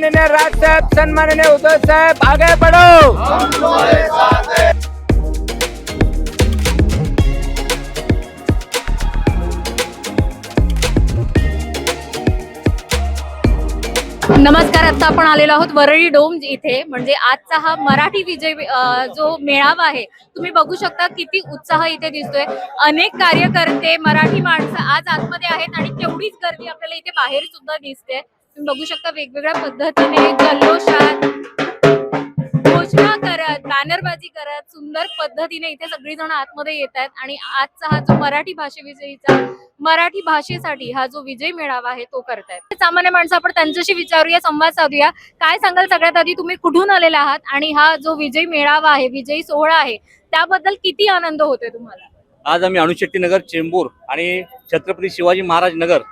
सन्माननीय राज साहेब सन्माननीय उद्धव साहेब आगे पडो नमस्कार आता आपण आलेलो आहोत वरळी डोम इथे. म्हणजे आजचा हा मराठी विजय अ, जो मेळावा आहे तुम्ही बघू शकता किती उत्साह इथे दिसतोय. अनेक कार्यकर्ते मराठी माणसं आज आतमध्ये आहेत आणि तेवढीच गर्दी आपल्याला इथे बाहेर सुद्धा दिसते. तुम्ही बघू शकता वेगवेगळ्या पद्धतीने जल्लोषात घोषणा करत बॅनरबाजी करत सुंदर पद्धतीने इथे सगळी जण आतमध्ये येत आहेत. आणि आजचा हा जो मराठी भाषेविषयीचा मराठी भाषेसाठी हा जो विजय मेळावा आहे तो करतायत. सामान्य माणसं आपण त्यांच्याशी विचारूया संवाद साधूया. काय सांगाल? सगळ्यात आधी तुम्ही कुठून आलेला आहात? आणि हा जो विजय मेळावा आहे विजयी सोहळा आहे त्याबद्दल किती आनंद होतोय तुम्हाला? आज आम्ही अणुशेट्टी नगर चेंबूर आणि छत्रपती शिवाजी महाराज नगर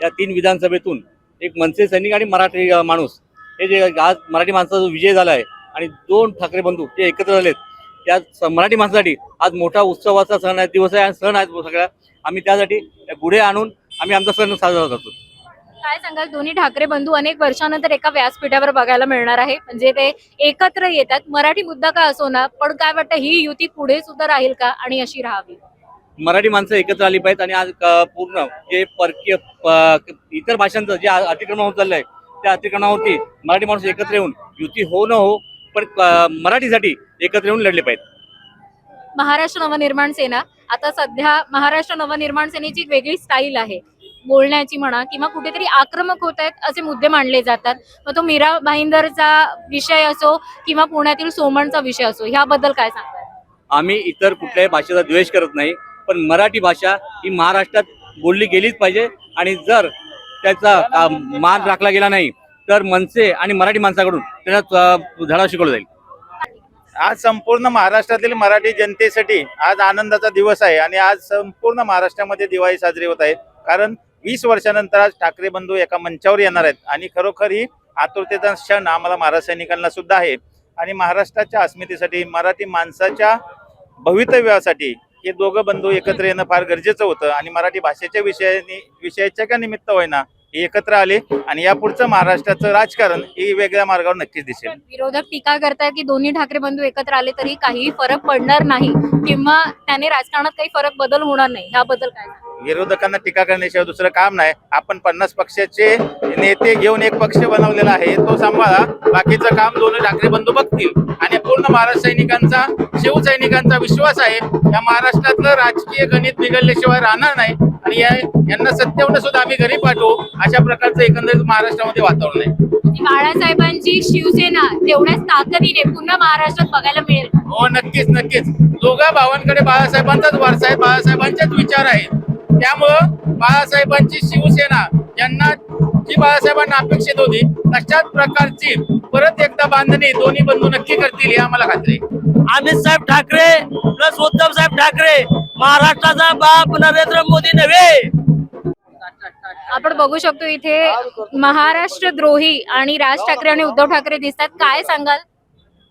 या तीन विधानसभेतून एक मनसे सैनिक आणि मराठी माणूस. हे जे आज मराठी माणसाचा जो विजय झाला आहे आणि दोन ठाकरे बंधू ते एकत्र झालेत त्या मराठी माणसासाठी आज मोठा उत्सवाचा सण आहे दिवस आहे आणि सण आहे हो सगळ्या. आम्ही त्यासाठी पुढे गुढे आणून आम्ही आमचा सण साजरा करतो. काय सांगाल? दोन्ही ठाकरे बंधू अनेक वर्षानंतर एका व्यासपीठावर बघायला मिळणार आहे. म्हणजे ते एकत्र येतात. मराठी मुद्दा का असो ना पण काय वाटतं ही युती पुढे सुद्धा राहील का? आणि अशी राहावी. मराठी माणसं एकत्र आली पाहिजेत आणि आज पूर्ण जे परकीय इतर भाषांचं जे अतिक्रमण होत चाललंय त्या अतिक्रमणावरती मराठी माणूस एकत्र येऊन युती हो न हो पण मराठीसाठी एकत्र येऊन लढले पाहिजेत. महाराष्ट्र नवनिर्माण सेना आता सध्या महाराष्ट्र नवनिर्माण सेनेची एक वेगळी स्टाईल आहे. बोलण्याची म्हणा किंवा कुठेतरी आक्रमक होत आहेत असे मुद्दे मांडले जातात. मग तो मीरा भाईंदरचा विषय असो किंवा पुण्यातील सोमणचा विषय असो ह्याबद्दल काय सांगतात आम्ही इतर कुठल्याही भाषेचा द्वेष करत नाही. पण मराठी भाषा ही महाराष्ट्रात बोलली गेलीच पाहिजे. आणि जर त्याचा मान राखला गेला नाही तर मनसे आणि मराठी माणसाकडून त्यांना धडा शिकवला जाईल. आज संपूर्ण महाराष्ट्रातील मराठी जनतेसाठी आज आनंदाचा दिवस आहे आणि आज संपूर्ण महाराष्ट्रामध्ये दिवाळी साजरी होत आहे. कारण वीस वर्षानंतर आज ठाकरे बंधू एका मंचावर येणार आहेत आणि खरोखर ही आतुरतेचा क्षण आम्हाला महाराज सैनिकांना सुद्धा आहे. आणि महाराष्ट्राच्या अस्मितेसाठी मराठी माणसाच्या भवितव्यासाठी हे दोघं बंधू एकत्र येणं फार गरजेचं होतं. आणि मराठी भाषेच्या विषयाने विषयाच्या का निमित्त होईना हे एकत्र आले आणि यापुढचं महाराष्ट्राचं राजकारण हे वेगळ्या मार्गावर नक्कीच दिसेल. विरोधक टीका करताय की दोन्ही ठाकरे बंधू एकत्र आले तरी काही फरक पडणार नाही किंवा त्याने राजकारणात काही फरक बदल होणार नाही. याबद्दल काय विरोधकांना टीका करण्याशिवाय दुसरं काम नाही. आपण पन्नास पक्षाचे नेते घेऊन एक पक्ष बनवलेला आहे. तो सांभाळा. बाकीचं काम दोन्ही ठाकरे बंधू बघतील. आणि पूर्ण महाराष्ट्र सैनिकांचा शिवसैनिकांचा विश्वास आहे. या महाराष्ट्रातलं राजकीय गणित बिघडल्याशिवाय राहणार नाही. आणि या- यांना सत्तेवर सुद्धा आम्ही घरी पाठवू. अशा प्रकारचं एकंदरीत महाराष्ट्रामध्ये वातावरण आहे. बाळासाहेबांची शिवसेना तेवढ्याच ताकदीने पुन्हा महाराष्ट्रात बघायला मिळेल. हो नक्कीच नक्कीच. दोघा भावांकडे बाळासाहेबांचाच वारसा आहे. बाळासाहेबांचेच विचार आहेत. त्यामुळं बाळासाहेबांची शिवसेना यांना जी बाळासाहेबांना अपेक्षित होती तशाच प्रकारची परत एकदा बांधणी दोन्ही बंधू नक्की करतील ही आम्हाला खात्री आहे. अमित साहेब ठाकरे प्लस उद्धव साहेब ठाकरे महाराष्ट्राचा बाप नरेंद्र मोदी नव्हे. आपण बघू शकतो इथे महाराष्ट्र द्रोही आणि राज ठाकरे आणि उद्धव ठाकरे दिसतात. काय सांगाल?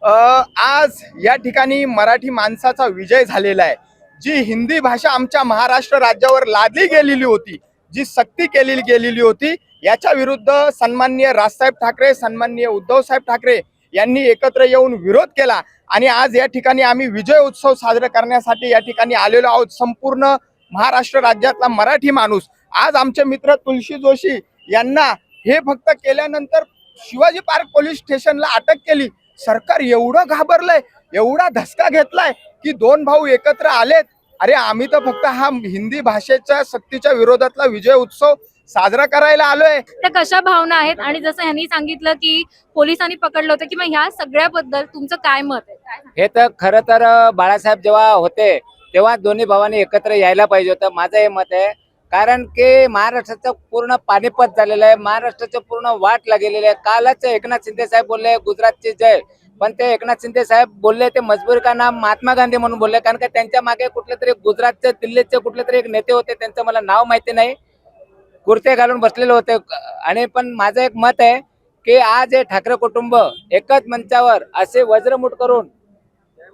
अ, आज या ठिकाणी मराठी माणसाचा विजय झालेला आहे. जी हिंदी भाषा आमच्या महाराष्ट्र राज्यावर लादली गेलेली होती जी सक्ती केली गेलेली होती याच्या विरुद्ध सन्माननीय राजसाहेब ठाकरे सन्माननीय उद्धव साहेब ठाकरे यांनी एकत्र येऊन विरोध केला. आणि आज या ठिकाणी आम्ही विजय उत्सव साजरा करण्यासाठी या ठिकाणी आलेलो आहोत. संपूर्ण महाराष्ट्र राज्यातला मराठी माणूस. आज आमचे मित्र तुलसी जोशी यांना हे फक्त केल्यानंतर शिवाजी पार्क पोलीस स्टेशनला अटक केली. सरकार एवढं घाबरलंय एवढा धसका घेतलाय की दोन भाऊ एकत्र आलेत. अरे आम्ही तर फक्त हा हिंदी भाषेच्या सक्तीच्या विरोधातला विजय उत्सव साजरा करायला आलोय. त्या कशा भावना आहेत? आणि जसं ह्यांनी सांगितलं की पोलिसांनी पकडलं होतं किंवा ह्या सगळ्याबद्दल तुमचं काय मत आहे? काय? हे तर खरं तर बाळासाहेब जेव्हा होते तेव्हा दोन्ही भावांनी एकत्र यायला पाहिजे होतं. माझं हे मत आहे कारण की महाराष्ट्राचं पूर्ण पानिपत झालेलं आहे महाराष्ट्राचं पूर्ण वाट लागलेली आहे. कालच एकनाथ शिंदे साहेब बोलले गुजरातची जय. पण ते एकनाथ शिंदे साहेब बोलले ते मजबूर का नाम महात्मा गांधी म्हणून बोलले कारण का त्यांच्या मागे कुठले तरी गुजरातचे दिल्लीचे कुठले तरी एक नेते होते त्यांचं मला नाव माहिती नाही. कुर्ते घालून बसलेले होते. आणि पण माझं एक मत आहे की आज हे ठाकरे कुटुंब एकच मंचावर असे वज्रमुठ करून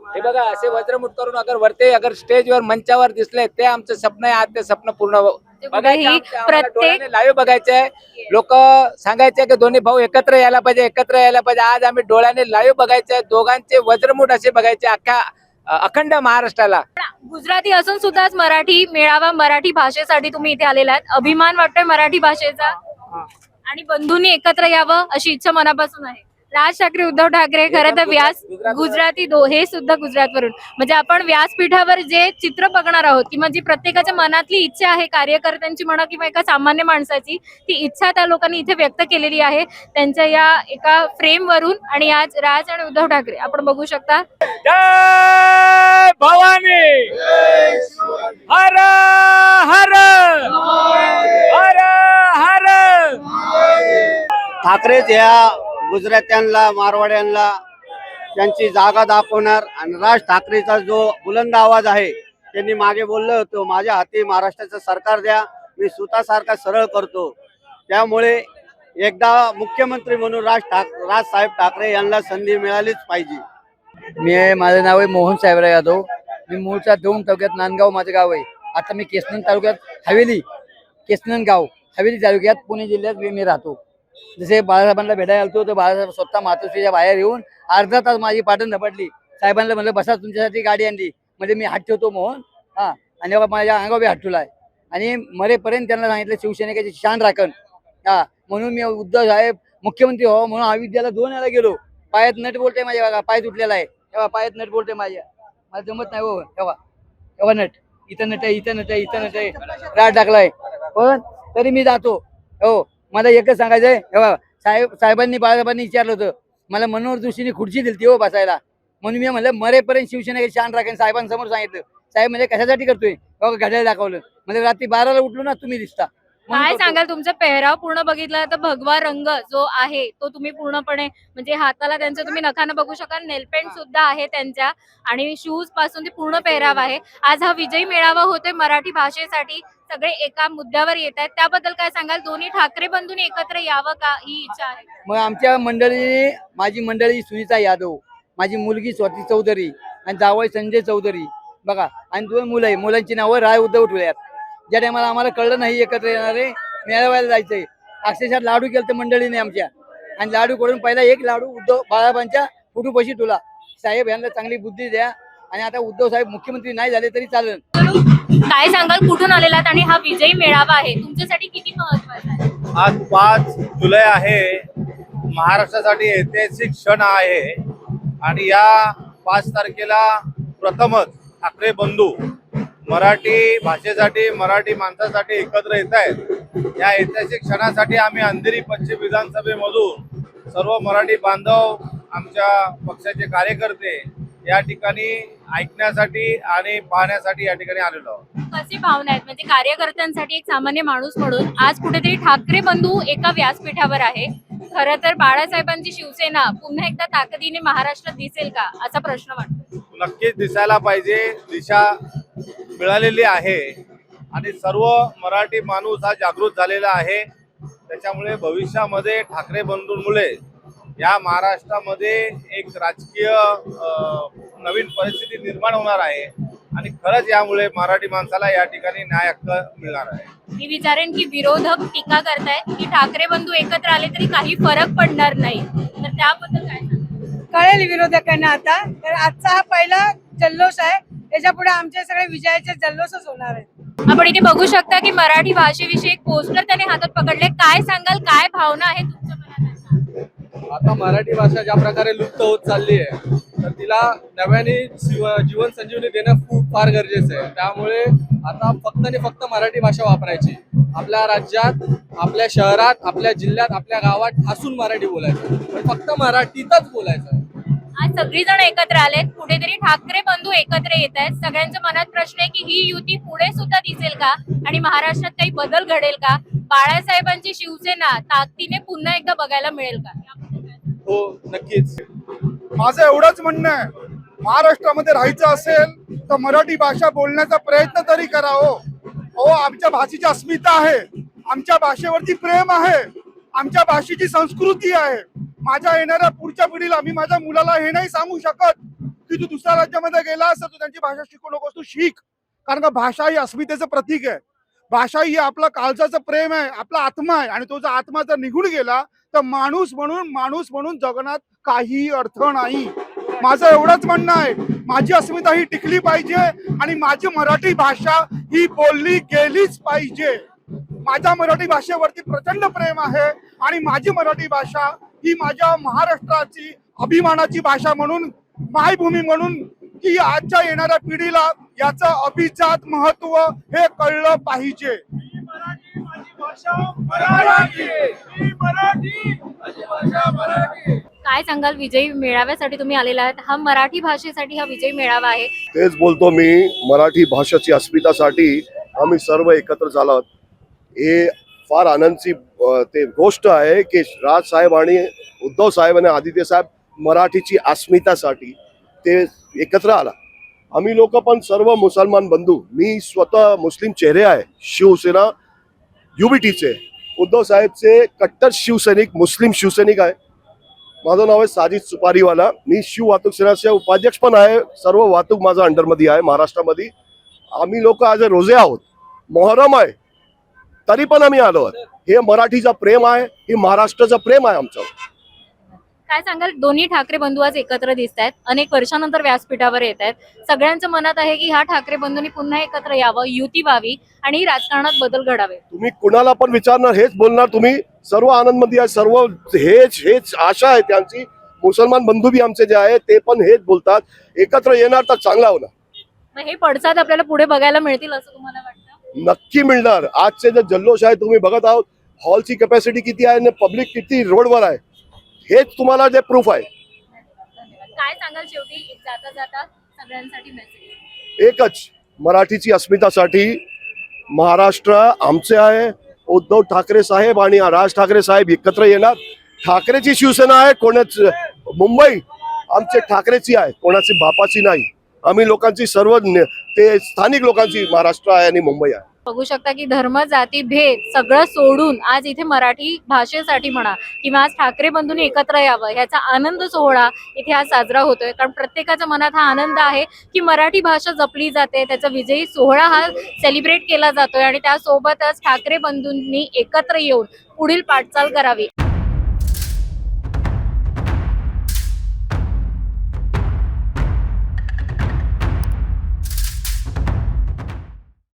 हे बघा असे वज्रमुठ करून अगर वरते अगर स्टेजवर मंचावर दिसले ते आमचं स्वप्न आहे आज ते स्वप्न पूर्ण हो- कुठेही प्रत्येक लाईव्ह बघायचंय. लोक सांगायचे की दोन्ही भाऊ एकत्र यायला पाहिजे एकत्र यायला पाहिजे. आज आम्ही डोळ्याने लाईव्ह बघायचंय. दोघांचे वज्रमूठ असे बघायचे अख्ख्या अखंड महाराष्ट्राला. गुजराती असून सुद्धा मराठी मेळावा मराठी भाषेसाठी तुम्ही इथे आलेला आहात. अभिमान वाटतोय मराठी भाषेचा. आणि बंधूंनी एकत्र यावं अशी इच्छा मनापासून आहे. राज ठाकरे उद्धव ठाकरे खरं तर व्यास गुजराती दो हे सुद्धा गुजरातवरून. म्हणजे आपण व्यासपीठावर जे चित्र बघणार आहोत किंवा जी प्रत्येकाच्या मनातली इच्छा आहे कार्यकर्त्यांची म्हणा किंवा एका सामान्य माणसाची ती इच्छा त्या लोकांनी इथे व्यक्त केलेली आहे. त्यांच्या या एका फ्रेम वरून आणि आज राज आणि उद्धव ठाकरे. आपण बघू शकता. जय भवानी! हर हर! हर हर! ठाकरेच या गुजरात्यांना मारवाड्यांना त्यांची जागा दाखवणार. आणि राज ठाकरेचा जो बुलंद आवाज आहे त्यांनी मागे बोललो होतो माझ्या हाती महाराष्ट्राचं सरकार द्या मी स्वतःसारखा सरळ करतो. त्यामुळे एकदा मुख्यमंत्री म्हणून राज ठाक राजसाहेब ठाकरे यांना संधी मिळालीच पाहिजे. मी माझं नाव आहे मोहन साहेबराव यादव. मी मूळच्या दोन तालुक्यात नांदगाव माझं गाव आहे. आता मी केसनंद तालुक्यात हवेली केसनंद गाव हवेली तालुक्यात पुणे जिल्ह्यात मी राहतो. जसे बाळासाहेबांना भेटायला आलतो तर बाळासाहेब स्वतः मातोश्रीच्या बाहेर येऊन अर्धा तास माझी पाठण धपटली साहेबांना म्हणलं बसा तुमच्यासाठी गाडी आणली. म्हणजे मी हात ठेवतो मोहन. हा. आणि बाबा माझ्या अंगावर बी हात ठेवलाय. आणि मरेपर्यंत त्यांना सांगितलं शिवसेनेची शान राखण. हा. म्हणून मी उद्धव साहेब मुख्यमंत्री हो म्हणून अविद्याला दोन वेळा गेलो. पायात नट बोलते माझ्या बघा पाय तुटलेला आहे. तेव्हा पायात नट बोलते माझ्या. मला जमत नाही हो तेव्हा. तेव्हा नट. इथं नट आहे इथं नट आहे इथं नट आहे. राड टाकलाय. पण तरी मी जातो. हो. मला एकच सांगायचंय. साहेब साहेबांनी बाळासाहेबांनी विचारलं होतं. मला मनोहर जोशींनी खुर्ची दिली हो बसायला. म्हणून मी म्हणलं मरेपर्यंत शिवसेना शान राखेन साहेबांसमोर सांगितलं. साहेब म्हणजे कशासाठी करतोय? घड्याळ दाखवलं. म्हणजे रात्री बाराला उठलो ना तुम्ही दिसता. काय. सांगाल? तुमचा पेहराव पूर्ण बघितला तर भगवा रंग जो आहे तो तुम्ही पूर्णपणे म्हणजे हाताला त्यांच्या तुम्ही नखानं बघू शकाल. नेलपेंट सुद्धा आहे त्यांच्या आणि शूजपासून ते पूर्ण पेहराव आहे. आज हा विजयी मेळावा होतोय मराठी भाषेसाठी. सगळे एका मुद्द्यावर येत आहेत. त्याबद्दल काय सांगाल? दोन्ही ठाकरे बंधूंनी एकत्र यावं का? ही इच्छा आहे. मग आमच्या मंडळी माझी मंडळी सुनीता यादव माझी मुलगी स्वाती चौधरी आणि जावई संजय चौधरी. बघा आणि दोन मुलं आहे. मुलांची नावं राय उद्धव ठेवल्यात. ज्या टायमाला आम्हाला कळलं नाही एकत्र येणार आहे मेळाव्याला जायचंय. अक्षरशः लाडू केलं तर मंडळीने आमच्या. आणि लाडू कडून पहिला एक लाडू उद्धव बाळाबांच्या फुटूपशी तुला साहेब यांना चांगली बुद्धी द्या. आणि आता उद्धव साहेब मुख्यमंत्री नाही झाले तरी चालेल. काय सांगाल? कुठून आलेला आणि हा विजयी मेळावा आहे? तुमच्यासाठी किती महत्त्वाचा आहे? आज पाच जुलै आहे. महाराष्ट्रासाठी ऐतिहासिक क्षण आहे. आणि या पाच तारखेला प्रथमच ठाकरे बंधू मराठी भाषेसाठी मराठी माणसासाठी एकत्र येत आहेत. या ऐतिहासिक क्षणासाठी आम्ही अंधेरी पश्चिम विधानसभेमधून सर्व मराठी बांधव आमच्या पक्षाचे कार्यकर्ते या ठिकाणी ऐकण्यासाठी आणि पाहण्यासाठी या ठिकाणी आलेलो आहोत. कशी भावना आहेत. म्हणजे कार्यकर्त्यांसाठी एक सामान्य माणूस म्हणून आज कुठेतरी ठाकरे बंधू एका व्यासपीठावर आहे. खरं तर बाळासाहेबांची शिवसेना पुन्हा एकदा ताकदीने महाराष्ट्रात दिसेल का? असा प्रश्न वाटतो. नक्कीच दिसायला पाहिजे. दिशा मिळालेली आहे. आणि सर्व मराठी माणूस हा जागृत झालेला आहे. त्याच्यामुळे भविष्यामध्ये ठाकरे बंधूंमुळे या महाराष्ट्रामध्ये एक राजकीय अ, नवीन परिस्थिती निर्माण होणार आहे. आणि खरंच यामुळे मराठी माणसाला या ठिकाणी न्याय हक्क मिळणार आहे. मी विचारेन की विरोधक टीका करतायत की ठाकरे बंधू एकत्र आले तरी काही फरक पडणार नाही. तर त्याबद्दल काय? कळेल विरोधकांना आता. तर आजचा हा पहिला जल्लोष आहे. त्याच्या पुढे आमचे सगळे विजयाचे जल्लोषच होणार आहे आपण इथे बघू शकता की मराठी भाषेविषयी एक पोस्टर त्याने हातात पकडले. काय सांगाल? काय भावना आहे तुमच्या मनात? आता? मराठी भाषा ज्या प्रकारे लुप्त होत चालली आहे तर तिला नव्याने जीव- जीवन संजीवनी देणं खूप फार गरजेचं आहे. त्यामुळे आता फक्त आणि फक्त मराठी भाषा वापरायची. आपल्या राज्यात आपल्या शहरात आपल्या जिल्ह्यात आपल्या गावात ठासून मराठी बोलायचं. पण फक्त मराठीतच बोलायचं. आज सगळीजण एकत्र आलेत. कुठेतरी ठाकरे बंधू एकत्र येत आहेत. सगळ्यांच्या मनात प्रश्न आहे की ही युती पुढे सुद्धा दिसेल का? आणि महाराष्ट्रात काही बदल घडेल का? बाळासाहेबांची शिवसेना ताकदीने पुन्हा एकदा बघायला मिळेल का? हो नक्कीच. माझं एवढंच म्हणणं आहे. महाराष्ट्रामध्ये राहायचं असेल तर मराठी भाषा बोलण्याचा प्रयत्न तरी करा हो. आमच्या भाषेची अस्मिता आहे. आमच्या भाषेवरती प्रेम आहे. आमच्या भाषेची संस्कृती आहे. माझ्या येणाऱ्या पुढच्या पिढीला मी माझ्या मुलाला हे नाही सांगू शकत की तू दुसऱ्या राज्यामध्ये गेला असं तू त्यांची भाषा शिकू नकोस तू शिक. कारण का भाषा ही अस्मितेचं प्रतीक आहे. भाषा ही आपला काळजाचं प्रेम आहे आपला आत्मा आहे. आणि तो जर आत्मा जर निघून गेला तर माणूस म्हणून माणूस म्हणून जगण्यात काही अर्थ नाही. माझं एवढंच म्हणणं आहे. माझी अस्मिता ही टिकली पाहिजे आणि माझी मराठी भाषा ही बोलली गेलीच पाहिजे. माझ्या मराठी भाषेवरती प्रचंड प्रेम आहे आणि माझी मराठी भाषा ही माझ्या महाराष्ट्राची अभिमानाची भाषा म्हणून मायभूमी म्हणून की आजच्या येणाऱ्या पिढीला याचं अभिजात महत्त्व हे कळलं पाहिजे. काय सांगाल विजयी मेळाव्यासाठी तुम्ही आलेला आहात. हा मराठी भाषेसाठी हा विजयी मेळावा आहे. तेच बोलतो मी मराठी भाषेची अस्मितासाठी आम्ही सर्व एकत्र झालो आहोत. हे फार आनंदची ते गोष्ट आहे की राजसाहेब आणि उद्धव साहेब आणि आदित्य साहेब मराठीची अस्मितासाठी ते एकत्र आला. आम्ही लोक पण सर्व मुसलमान बंधू मी स्वतः मुस्लिम चेहरे आहे शिवसेना युबीटीचे उद्धव साहेबचे कट्टर शिवसैनिक मुस्लिम शिवसैनिक आहे. माझं नाव आहे साजिद सुपारीवाला. मी शिव वाहतूक सेनाचे उपाध्यक्ष पण आहे सर्व वाहतूक माझं अंडरमध्ये आहे महाराष्ट्रामध्ये. आम्ही लोक आज रोजे आहोत मोहरम आहे तरी पण आम्ही आलो आहोत. हे मराठीचं प्रेम आहे हे महाराष्ट्राचं प्रेम आहे आमचं. काय सांगाल? दोन्ही ठाकरे बंधू आज एकत्र दिसत आहेत. अनेक वर्षानंतर व्यासपीठावर येत आहेत. सगळ्यांचं मनात आहे की ह्या ठाकरे बंधूंनी पुन्हा एकत्र यावं युती व्हावी आणि राजकारणात बदल घडावे. तुम्ही कुणाला पण विचारणार हेच बोलणार. तुम्ही सर्व आनंदमध्ये आहे सर्व हेच हेच आशा आहे त्यांची. मुसलमान बंधू बी आमचे जे आहे ते पण हेच बोलतात. एकत्र येणार तर चांगला होणार. हे पडसाद आपल्याला पुढे बघायला मिळतील असं तुम्हाला वाटतं? नक्की मिळणार. आजचे जे जल्लोष आहे तुम्ही बघत आहोत. हॉलची कॅपॅसिटी किती आहे आणि पब्लिक किती रोडवर आहे हेच तुम्हाला जे प्रूफ आहे. काय सांगाल शेवटी? एक जाता जाता सगळ्यांसाठी मेसेज एकच मराठीची अस्मितासाठी महाराष्ट्र आमचे आहे उद्धव ठाकरे साहेब आणि राज ठाकरे साहेब एकत्र येणार. ठाकरेची शिवसेना आहे कोणाच मुंबई आमचे ठाकरेची आहे कोणाची बापाची नाही. आम्ही लोकांची सर्व ते स्थानिक लोकांची महाराष्ट्र आहे आणि मुंबई आहे. बघू शकता की धर्म जाती भेद सगळं सोडून आज इथे मराठी भाषेसाठी म्हणा किंवा आज ठाकरे बंधूंनी एकत्र यावं ह्याचा आनंद सोहळा इथे आज साजरा होतोय. कारण प्रत्येकाच्या मनात हा आनंद आहे की मराठी भाषा जपली जाते त्याचा विजयी सोहळा हा सेलिब्रेट केला जातोय आणि त्यासोबतच ठाकरे बंधूंनी एकत्र येऊन पुढील पाठचाल करावी.